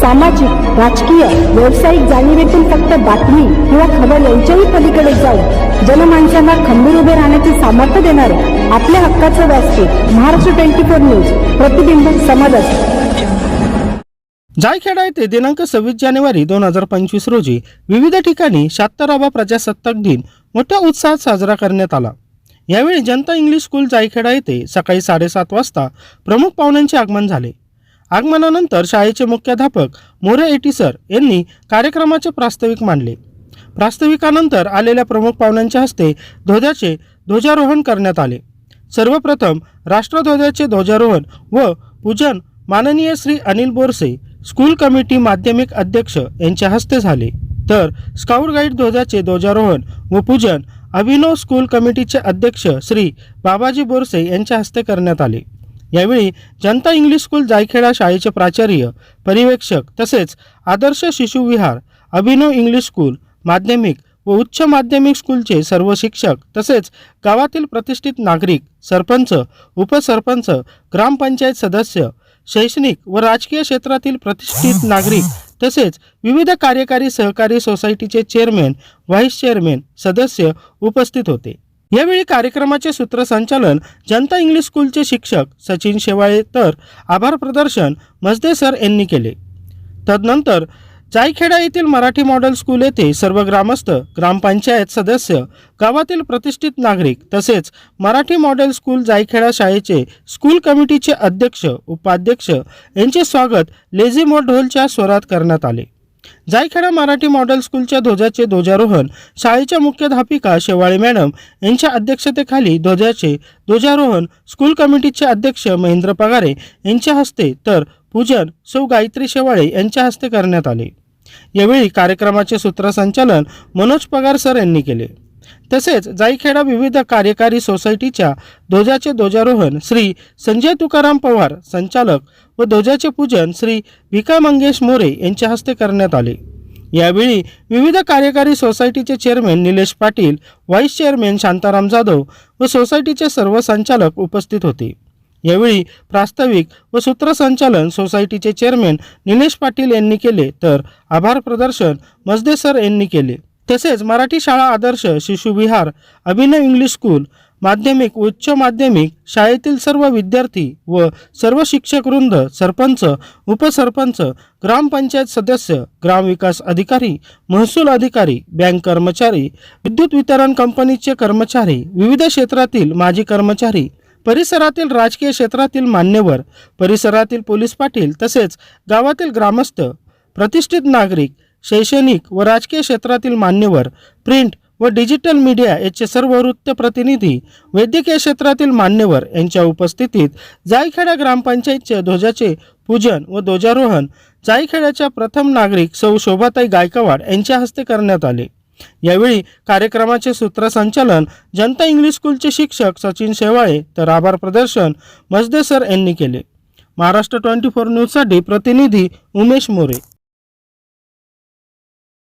सामाजिक राजकीय व्यावसायिक जाणीवेतून फक्त बातमी किंवा खबर यांच्याही पलीकडे जाऊन जनमानसांना खंबीर उभे राहण्याचे सामर्थ्य देणारे आपल्या हक्काचं व्यासपीठ महाराष्ट्र ट्वेंटी फोर न्यूज प्रतिबिंब समाजात जायखेडा येथे दिनांक सव्वीस जानेवारी दोन हजार पंचवीस रोजी विविध ठिकाणी शहात्तरावा प्रजासत्ताक दिन मोठ्या उत्साहात साजरा करण्यात आला. यावेळी जनता इंग्लिश स्कूल जायखेडा येथे सकाळी साडेसात वाजता प्रमुख पाहुण्यांचे आगमन झाले. आगमनानंतर शाळेचे मुख्याध्यापक मोरे एटीसर यांनी कार्यक्रमाचे प्रास्ताविक मांडले. प्रास्ताविकानंतर आलेल्या प्रमुख पाहुण्यांच्या हस्ते ध्वजाचे ध्वजारोहण करण्यात आले. सर्वप्रथम राष्ट्रध्वजाचे ध्वजारोहण व पूजन माननीय श्री अनिल बोरसे स्कूल कमिटी माध्यमिक अध्यक्ष यांच्या हस्ते झाले. तर स्काउट गाईड ध्वजाचे ध्वजारोहण व पूजन अभिनव स्कूल कमिटीचे अध्यक्ष श्री बाबाजी बोरसे यांच्या हस्ते करण्यात आले. यावेळी जनता इंग्लिश स्कूल जायखेडा शाळेचे प्राचार्य पर्यवेक्षक तसेच आदर्श शिशुविहार अभिनव इंग्लिश स्कूल माध्यमिक व उच्च माध्यमिक स्कूलचे सर्व शिक्षक तसेच गावातील प्रतिष्ठित नागरिक सरपंच उपसरपंच ग्रामपंचायत सदस्य शैक्षणिक व राजकीय क्षेत्रातील प्रतिष्ठित नागरिक तसेच विविध कार्यकारी सहकारी सोसायटीचे चेअरमॅन व्हाईस चेअरमॅन सदस्य उपस्थित होते. यावेळी कार्यक्रमाचे सूत्रसंचालन जनता इंग्लिश स्कूलचे शिक्षक सचिन शेवाळे तर आभार प्रदर्शन मजदे सर यांनी केले. तदनंतर जायखेडा येथील मराठी मॉडेल स्कूल येथे सर्व ग्रामस्थ ग्रामपंचायत सदस्य गावातील प्रतिष्ठित नागरिक तसेच मराठी मॉडेल स्कूल जायखेडा शाळेचे स्कूल कमिटीचे अध्यक्ष उपाध्यक्ष यांचे स्वागत लेझिमो ढोलच्या स्वरात करण्यात आले. जायखेडा मराठी मॉडेल स्कूलच्या ध्वजाचे ध्वजारोहण शाळेच्या मुख्याध्यापिका शेवाळे मॅडम यांच्या अध्यक्षतेखाली ध्वजाचे ध्वजारोहण स्कूल कमिटीचे अध्यक्ष महेंद्र पगारे यांच्या हस्ते तर पूजन सौ गायत्री शेवाळे यांच्या हस्ते करण्यात आले. यावेळी कार्यक्रमाचे सूत्रसंचालन मनोज पगार सर यांनी केले. तसेच जाईखेडा विविध कार्यकारी सोसायटीच्या ध्वजाचे ध्वजारोहण श्री संजय तुकाराम पवार संचालक व ध्वजाचे पूजन श्री भिका मंगेश मोरे यांच्या हस्ते करण्यात आले. यावेळी विविध कार्यकारी सोसायटीचे chairman Nilesh Patil vice chairman Shantaram Jadhav व सोसायटीचे सर्व संचालक उपस्थित होते. यावेळी प्रास्ताविक व सूत्रसंचालन सोसायटीचे चेअरमॅन निलेश पाटील यांनी केले तर आभार प्रदर्शन मजदे सर यांनी केले. तसेच मराठी शाळा आदर्श शिशुविहार अभिनव इंग्लिश स्कूल माध्यमिक उच्च माध्यमिक शाळेतील सर्व विद्यार्थी व सर्व शिक्षक वृंद सरपंच उपसरपंच ग्रामपंचायत सदस्य ग्रामविकास अधिकारी महसूल अधिकारी बँक कर्मचारी विद्युत वितरण कंपनीचे कर्मचारी विविध क्षेत्रातील माजी कर्मचारी परिसरातील राजकीय क्षेत्रातील मान्यवर परिसरातील पोलीस पाटील तसेच गावातील ग्रामस्थ प्रतिष्ठित नागरिक शैक्षणिक व राजकीय क्षेत्रातील मान्यवर प्रिंट व डिजिटल मीडिया याचे सर्व वृत्त प्रतिनिधी वैद्यकीय क्षेत्रातील मान्यवर यांच्या उपस्थितीत जायखेडा ग्रामपंचायतच्या ध्वजाचे पूजन व ध्वजारोहण जायखेड्याच्या प्रथम नागरिक सौ शोभाताई गायकवाड यांच्या हस्ते करण्यात आले. यावेळी कार्यक्रमाचे सूत्रसंचालन जनता इंग्लिश स्कूलचे शिक्षक सचिन शेवाळे तर आभार प्रदर्शन मजदे सर यांनी केले. महाराष्ट्र ट्वेंटी फोर न्यूजसाठी प्रतिनिधी उमेश मोरे.